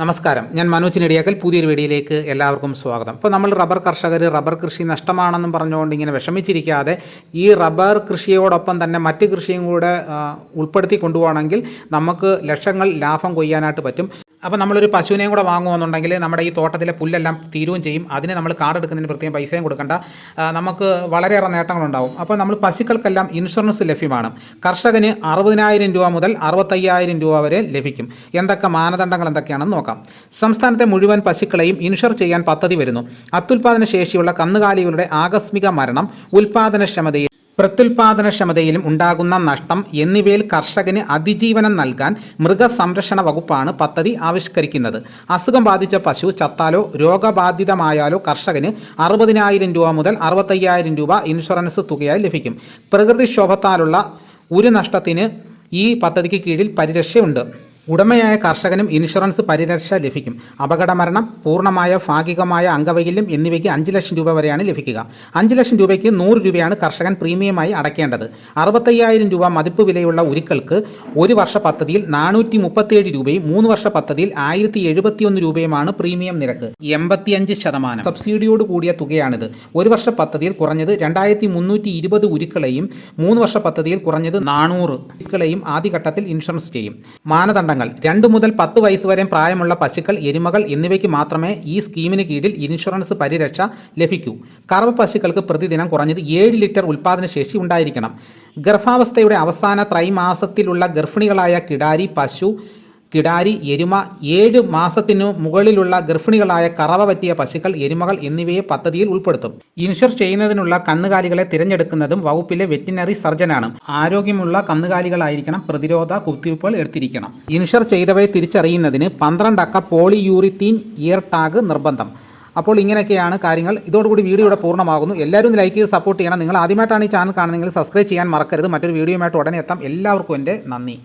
നമസ്കാരം. ഞാൻ മനോജ് നെടിയാക്കൽ. പുതിയൊരു വീഡിയോയിലേക്ക് എല്ലാവർക്കും സ്വാഗതം. ഇപ്പോൾ നമ്മൾ റബ്ബർ കർഷകർ റബ്ബർ കൃഷി നഷ്ടമാണെന്നും പറഞ്ഞുകൊണ്ട് ഇങ്ങനെ വിഷമിച്ചിരിക്കാതെ ഈ റബ്ബർ കൃഷിയോടൊപ്പം തന്നെ മറ്റ് കൃഷിയും കൂടെ ഉൾപ്പെടുത്തി കൊണ്ടുപോകണമെങ്കിൽ നമുക്ക് ലക്ഷങ്ങൾ ലാഭം കൊയ്യാനായിട്ട് പറ്റും. അപ്പോൾ നമ്മളൊരു പശുവിനെയും കൂടെ വാങ്ങുമെന്നുണ്ടെങ്കിൽ നമ്മുടെ ഈ തോട്ടത്തിലെ പുല്ലെല്ലാം തീരുകയും ചെയ്യും. അതിന് നമ്മൾ കാർഡെടുക്കുന്നതിന് പ്രത്യേകം പൈസയും കൊടുക്കണ്ട. നമുക്ക് വളരെയേറെ നേട്ടങ്ങളുണ്ടാവും. അപ്പോൾ നമ്മൾ പശുക്കൾക്കെല്ലാം ഇൻഷുറൻസ് ലഭ്യമാണ്. കർഷകന് അറുപതിനായിരം രൂപ മുതൽ അറുപത്തയ്യായിരം രൂപ വരെ ലഭിക്കും. എന്തൊക്കെ മാനദണ്ഡങ്ങൾ എന്തൊക്കെയാണെന്ന് നോക്കാം. സംസ്ഥാനത്തെ മുഴുവൻ പശുക്കളെയും ഇൻഷുർ ചെയ്യാൻ പദ്ധതി വരുന്നു. അത്യുൽപാദന ശേഷിയുള്ള കന്നുകാലികളുടെ ആകസ്മിക മരണം ഉൽപാദനക്ഷമതയിൽ പ്രത്യുൽപാദനക്ഷമതയിലും ഉണ്ടാകുന്ന നഷ്ടം എന്നിവയിൽ കർഷകന് അതിജീവനം നൽകാൻ മൃഗസംരക്ഷണ വകുപ്പാണ് പദ്ധതി ആവിഷ്കരിക്കുന്നത്. അസുഖം ബാധിച്ച പശു ചത്താലോ രോഗബാധിതമായാലോ കർഷകന് അറുപതിനായിരം രൂപ മുതൽ അറുപത്തയ്യായിരം രൂപ ഇൻഷുറൻസ് തുകയായി ലഭിക്കും. പ്രകൃതിക്ഷോഭത്താലുള്ള ഒരു നഷ്ടത്തിന് ഈ പദ്ധതിക്ക് കീഴിൽ പരിരക്ഷയുണ്ട്. ഉടമയായ കർഷകനും ഇൻഷുറൻസ് പരിരക്ഷ ലഭിക്കും. അപകടമരണം പൂർണമായ ഭാഗികമായ അംഗവൈകല്യം എന്നിവയ്ക്ക് അഞ്ച് ലക്ഷം രൂപ വരെയാണ് ലഭിക്കുക. അഞ്ച് ലക്ഷം രൂപയ്ക്ക് നൂറ് രൂപയാണ് കർഷകൻ പ്രീമിയമായി അടയ്ക്കേണ്ടത്. അറുപത്തയ്യായിരം രൂപ മതിപ്പ് വിലയുള്ള ഉരുക്കൾക്ക് ഒരു വർഷ പദ്ധതിയിൽ നാനൂറ്റി മുപ്പത്തിയേഴ് രൂപയും മൂന്ന് വർഷ പദ്ധതിയിൽ ആയിരത്തി എഴുപത്തിയൊന്ന് രൂപയുമാണ് പ്രീമിയം നിരക്ക്. എൺപത്തിയഞ്ച് ശതമാനം. സബ്സിഡിയോട് കൂടിയ തുകയാണിത്. ഒരു വർഷ പദ്ധതിയിൽ കുറഞ്ഞത് രണ്ടായിരത്തി മുന്നൂറ്റി ഇരുപത് ഉരുക്കളെയും മൂന്ന് വർഷ പദ്ധതിയിൽ കുറഞ്ഞത് നാനൂറ് ഉരുക്കളെയും ആദ്യഘട്ടത്തിൽ ഇൻഷുറൻസ് ചെയ്യും. മാനദണ്ഡങ്ങൾ. രണ്ട് മുതൽ പത്ത് വയസ്സ് വരെ പ്രായമുള്ള പശുക്കൾ എരുമകൾ എന്നിവയ്ക്ക് മാത്രമേ ഈ സ്കീമിന് കീഴിൽ ഇൻഷുറൻസ് പരിരക്ഷ ലഭിക്കൂ. കറവ പശുക്കൾക്ക് പ്രതിദിനം കുറഞ്ഞത് ഏഴ് ലിറ്റർ ഉൽപാദനശേഷി ഉണ്ടായിരിക്കണം. ഗർഭാവസ്ഥയുടെ അവസാന ത്രൈമാസത്തിലുള്ള ഗർഭിണികളായ കിടാരി പശു കിടാരി എരുമ ഏഴ് മാസത്തിനു മുകളിലുള്ള ഗർഭിണികളായ കറവ പറ്റിയ പശുക്കൾ എരുമകൾ എന്നിവയെ പദ്ധതിയിൽ ഉൾപ്പെടുത്തും. ഇൻഷുർ ചെയ്യുന്നതിനുള്ള കന്നുകാലികളെ തിരഞ്ഞെടുക്കുന്നതും വകുപ്പിലെ വെറ്റിനറി സർജനാണ്. ആരോഗ്യമുള്ള കന്നുകാലികളായിരിക്കണം പ്രതിരോധ കുത്തിവയ്പ്പുകൾ എടുത്തിരിക്കണം. ഇൻഷുർ ചെയ്തവയെ തിരിച്ചറിയുന്നതിന് പന്ത്രണ്ട് അക്ക പോളിയൂറിത്തീൻ ഇയർ ടാഗ് നിർബന്ധം. അപ്പോൾ ഇങ്ങനെയൊക്കെയാണ് കാര്യങ്ങൾ. ഇതോടുകൂടി വീഡിയോ ഇവിടെ പൂർണമാകുന്നു. എല്ലാവരും ലൈക്ക് ചെയ്ത് സപ്പോർട്ട് ചെയ്യണം. നിങ്ങൾ ആദ്യമായിട്ടാണ് ഈ ചാനൽ കാണുന്നതെങ്കിൽ സബ്സ്ക്രൈബ് ചെയ്യാൻ മറക്കരുത്. മറ്റൊരു വീഡിയോയുമായിട്ട് ഉടനെ എത്താം. എല്ലാവർക്കും എന്റെ നന്ദി.